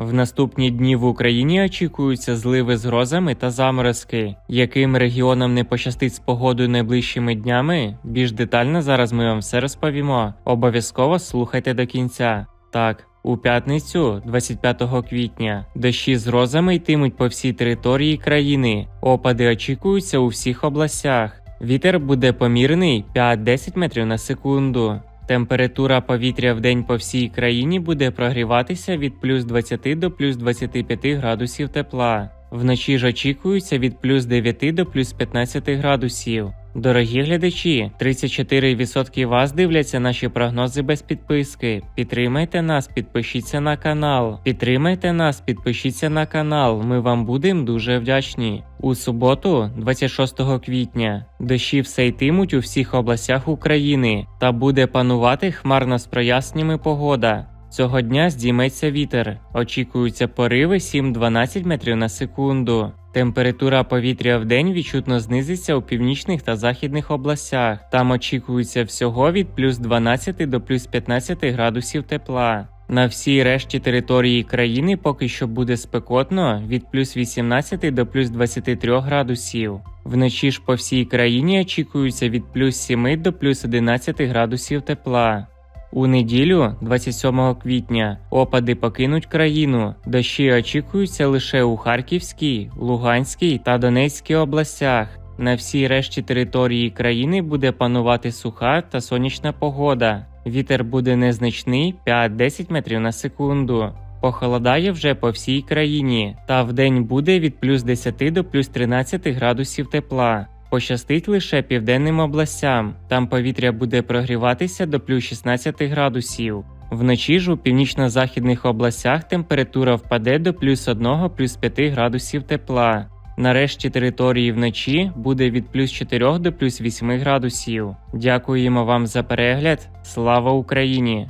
В наступні дні в Україні очікуються зливи з грозами та заморозки. Яким регіонам не пощастить з погодою найближчими днями? Більш детально зараз ми вам все розповімо. Обов'язково слухайте до кінця. Так. У п'ятницю, 25 квітня, дощі з грозами йтимуть по всій території країни. Опади очікуються у всіх областях. Вітер буде помірний 5-10 метрів на секунду. Температура повітря в день по всій країні буде прогріватися від плюс 20 до плюс 25 градусів тепла. Вночі ж очікується від плюс 9 до плюс 15 градусів. Дорогі глядачі, 34% вас дивляться наші прогнози без підписки. Підтримайте нас, підпишіться на канал. Підтримайте нас, підпишіться на канал. Ми вам будемо дуже вдячні. У суботу, 26 квітня, дощі все йтимуть у всіх областях України та буде панувати хмарно з проясненнями погода. Цього дня здійметься вітер. Очікуються пориви 7-12 метрів на секунду. Температура повітря в день відчутно знизиться у північних та західних областях. Там очікується всього від плюс 12 до плюс 15 градусів тепла. На всій решті території країни поки що буде спекотно від плюс 18 до плюс 23 градусів. Вночі ж по всій країні очікується від плюс 7 до плюс 11 градусів тепла. У неділю, 27 квітня, опади покинуть країну. Дощі очікуються лише у Харківській, Луганській та Донецькій областях. На всій решті території країни буде панувати суха та сонячна погода. Вітер буде незначний 5-10 метрів на секунду. Похолодає вже по всій країні, та вдень буде від плюс 10 до плюс 13 градусів тепла. Пощастить лише південним областям, там повітря буде прогріватися до плюс 16 градусів. Вночі ж у північно-західних областях температура впаде до плюс 1 плюс 5 градусів тепла. Нарешті території вночі буде від плюс 4 до плюс 8 градусів. Дякуємо вам за перегляд. Слава Україні!